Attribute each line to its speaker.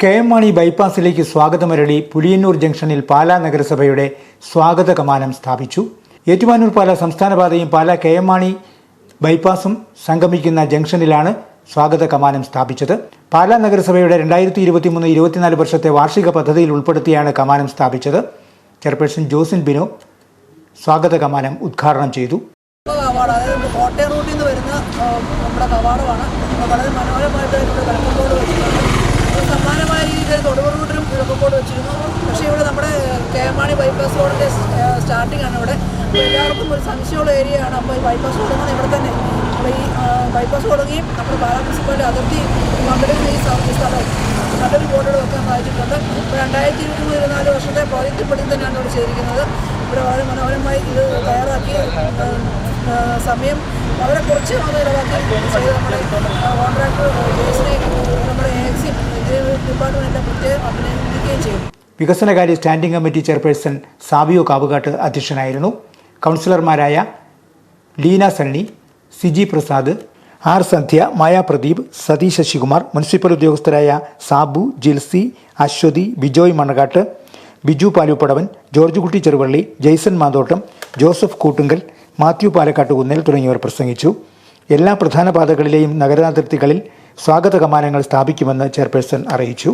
Speaker 1: K M Mani ബൈപ്പാസിലേക്ക് സ്വാഗതമരളി പുലിയന്നൂർ ജംഗ്ഷനിൽ പാലാ നഗരസഭയുടെ സ്വാഗത കമാനം സ്ഥാപിച്ചു. ഏറ്റുമാനൂർ പാല സംസ്ഥാനപാതയും പാല കെ എം മാണി ബൈപ്പാസും സംഗമിക്കുന്ന ജംഗ്ഷനിലാണ് സ്വാഗത കമാനം സ്ഥാപിച്ചത്. പാലാ നഗരസഭയുടെ രണ്ടായിരത്തി ഇരുപത്തി മൂന്ന് ഇരുപത്തിനാല് വർഷത്തെ വാർഷിക പദ്ധതിയിൽ ഉൾപ്പെടുത്തിയാണ് കമാനം സ്ഥാപിച്ചത്. ചെയർപേഴ്സൺ ജോസിൻ ബിനോ സ്വാഗത കമാനം ഉദ്ഘാടനം ചെയ്തു.
Speaker 2: കോട്ടയം റൂട്ടിൽ നിന്ന് വരുന്ന നമ്മുടെ കവാടമാണ്. വളരെ മനോഹരമായിട്ട് ഇവിടെ വെൽക്കം ബോർഡ് വെച്ചിട്ടുണ്ട് അപ്പോൾ രീതിയിൽ തൊടുപുഴ റൂട്ടിലും വെൽക്കം വെച്ചിരുന്നു. പക്ഷേ ഇവിടെ നമ്മുടെ കെ എം മാണി ബൈപ്പാസ് റോഡിന്റെ സ്റ്റാർട്ടിംഗ് ആണ് ഇവിടെ. അപ്പോൾ എല്ലാവർക്കും ഒരു സംശയമുള്ള ഏരിയ ആണ്. അപ്പോൾ ഈ ബൈപ്പാസ് തുടങ്ങുന്നത് ഇവിടെ തന്നെ. അപ്പോൾ ഈ ബൈപ്പാസ് തുടങ്ങിയും നമ്മുടെ പാലാ മുനിസിപ്പാലിറ്റി അതിർത്തി പങ്കെടുക്കുന്ന ഈ സ്ഥ- ഈ സ്ഥലം നല്ലൊരു ബോർഡുകൾ വെക്കാൻ സാധിച്ചിട്ടുണ്ട്. ഇപ്പോൾ രണ്ടായിരത്തി ഇരുപത്തി മൂന്ന് ഇരുപത്തിനാല് വർഷത്തെ പ്രോജക്റ്റ് പടി തന്നെയാണ് ഇവിടെ ചെയ്തിരിക്കുന്നത്. ഇവിടെ വളരെ മനോഹരമായി ഇത് തയ്യാറാക്കി സമയം വളരെ കുറച്ച് മാത്രം ഇടവാക്കി ചെയ്ത് നമ്മുടെ
Speaker 1: വികസനകാര്യ standing committee chairperson Sabio Kavukattu അധ്യക്ഷനായിരുന്നു. കൗൺസിലർമാരായ ലീന സണ്ണി സിജി പ്രസാദ് ആർ സന്ധ്യ മായ പ്രദീപ് സതീഷ് ശശികുമാർ മുനിസിപ്പൽ ഉദ്യോഗസ്ഥരായ സാബു ജിൽസി അശ്വതി ബിജോയ് മണ്ണകാട്ട് ബിജു പാലുപ്പടവൻ ജോർജ് കുട്ടി ചെറുവള്ളി ജെയ്സൺ മാന്തോട്ടം ജോസഫ് കൂട്ടുങ്കൽ മാത്യു പാലക്കാട്ട് കുന്നേൽ തുടങ്ങിയവർ പ്രസംഗിച്ചു. എല്ലാ പ്രധാന പാതകളിലെയും നഗരാതിർത്തികളിൽ സ്വാഗത കമാനങ്ങൾ സ്ഥാപിക്കുമെന്ന് ചെയർപേഴ്സൺ അറിയിച്ചു.